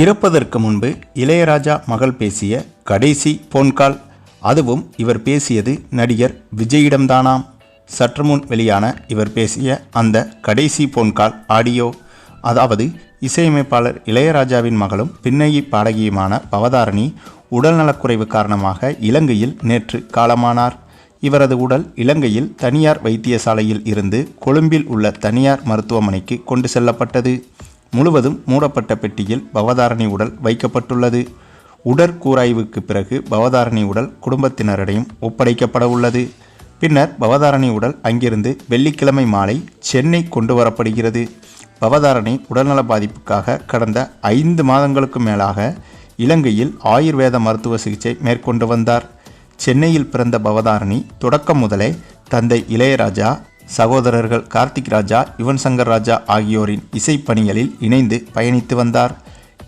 இறப்பதற்கு முன்பு இளையராஜா மகள் பேசிய கடைசி போன்கால் அதுவும் இவர் பேசியது நடிகர் விஜயிடம்தானாம். சற்று முன் வெளியான இவர் பேசிய அந்த கடைசி போன்கால் ஆடியோ அதாவது இசையமைப்பாளர் இளையராஜாவின் மகளும் பின்னணி பாடகியுமான பவதாரணி உடல்நலக்குறைவு காரணமாக இலங்கையில் நேற்று காலமானார். இவரது உடல் இலங்கையில் தனியார் வைத்தியசாலையில் இருந்து கொழும்பில் உள்ள தனியார் மருத்துவமனைக்கு கொண்டு செல்லப்பட்டது. முழுவதும் மூடப்பட்ட பெட்டியில் பவதாரணி உடல் வைக்கப்பட்டுள்ளது. உடற்கூராய்வுக்கு பிறகு பவதாரணி உடல் குடும்பத்தினரிடையும் ஒப்படைக்கப்பட உள்ளது. பின்னர் பவதாரணி உடல் அங்கிருந்து வெள்ளிக்கிழமை மாலை சென்னை கொண்டு வரப்படுகிறது. பவதாரணி உடல்நல பாதிப்புக்காக கடந்த ஐந்து மாதங்களுக்கு மேலாக இலங்கையில் ஆயுர்வேத மருத்துவ சிகிச்சை மேற்கொண்டு வந்தார். சென்னையில் பிறந்த பவதாரணி தொடக்கம் முதலே தந்தை இளையராஜா சகோதரர்கள் கார்த்திக் ராஜா யுவன் சங்கர் ராஜா ஆகியோரின் இசைப்பணிகளில் இணைந்து பயணித்து வந்தார்.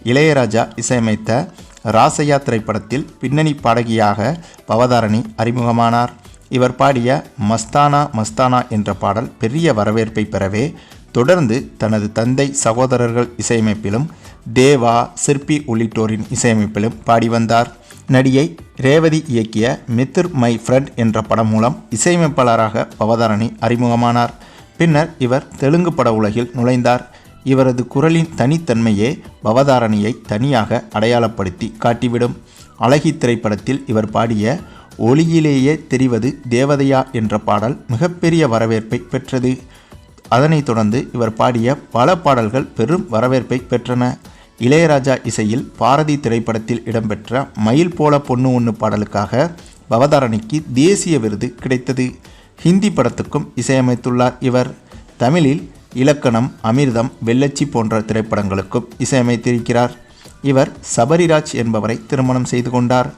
இளையராஜா இசையமைத்த ராசையா திரைப்படத்தில் பின்னணி பாடகியாக பவதாரணி அறிமுகமானார். இவர் பாடிய மஸ்தானா மஸ்தானா என்ற பாடல் பெரிய வரவேற்பை பெறவே தொடர்ந்து தனது தந்தை சகோதரர்கள் இசையமைப்பிலும் தேவா சிற்பி உள்ளிட்டோரின் இசையமைப்பிலும் பாடி வந்தார். நடிகை ரேவதி இயக்கிய மித்திர் மை ஃப்ரெண்ட் என்ற படம் மூலம் இசையமைப்பாளராக பவதாரணி அறிமுகமானார். பின்னர் இவர் தெலுங்கு பட உலகில் நுழைந்தார். இவரது குரலின் தனித்தன்மையே பவதாரணியை தனியாக அடையாளப்படுத்தி காட்டிவிடும். அழகி திரைப்படத்தில் இவர் பாடிய ஒளியிலேயே தெரிவது தேவதையா என்ற பாடல் மிகப்பெரிய வரவேற்பை பெற்றது. அதனைத் தொடர்ந்து இவர் பாடிய பல பாடல்கள் பெரும் வரவேற்பை பெற்றன. இளையராஜா இசையில் பாரதி திரைப்படத்தில் இடம்பெற்ற மயில் போல பொண்ணு ஒன்று பாடலுக்காக பவதாரணிக்கு தேசிய விருது கிடைத்தது. ஹிந்தி படத்துக்கும் இசையமைத்துள்ளார் இவர். தமிழில் இலக்கணம் அமிர்தம் வெள்ளச்சி போன்ற திரைப்படங்களுக்கும் இசையமைத்திருக்கிறார். இவர் சபரிராஜ் என்பவரை திருமணம் செய்து கொண்டார்.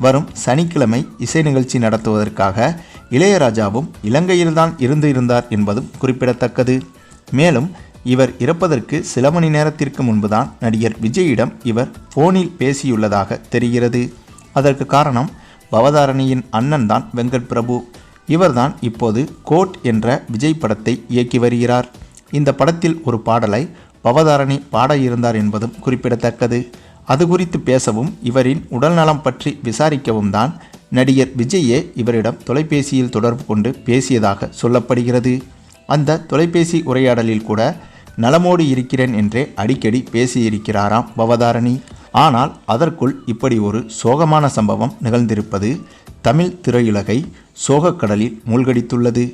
வரும் சனிக்கிழமை இசை நிகழ்ச்சி நடத்துவதற்காக இளையராஜாவும் இலங்கையில்தான் இருந்து இருந்தார் என்பதும் குறிப்பிடத்தக்கது. மேலும் இவர் இறப்பதற்கு சில மணி நேரத்திற்கு முன்புதான் நடிகர் விஜயிடம் இவர் போனில் பேசியுள்ளதாக தெரிகிறது. அதற்கு காரணம் பவதாரணியின் அண்ணன் தான் வெங்கட் பிரபு. இவர்தான் இப்போது கோட் என்ற விஜய் படத்தை இயக்கி வருகிறார். இந்த படத்தில் ஒரு பாடலை பவதாரணி பாட இருந்தார் என்பதும் குறிப்பிடத்தக்கது. அது குறித்து பேசவும் இவரின் உடல்நலம் பற்றி விசாரிக்கவும் தான் நடிகர் விஜயே இவரிடம் தொலைபேசியில் தொடர்பு கொண்டு பேசியதாக சொல்லப்படுகிறது. அந்த தொலைபேசி உரையாடலில் கூட நலமோடு இருக்கிறேன் என்றே அடிக்கடி பேசியிருக்கிறாராம் பவதாரணி. ஆனால் அதற்குள் இப்படி ஒரு சோகமான சம்பவம் நிகழ்ந்திருப்பது தமிழ் திரையுலகை சோகக்கடலில் மூழ்கடித்துள்ளது.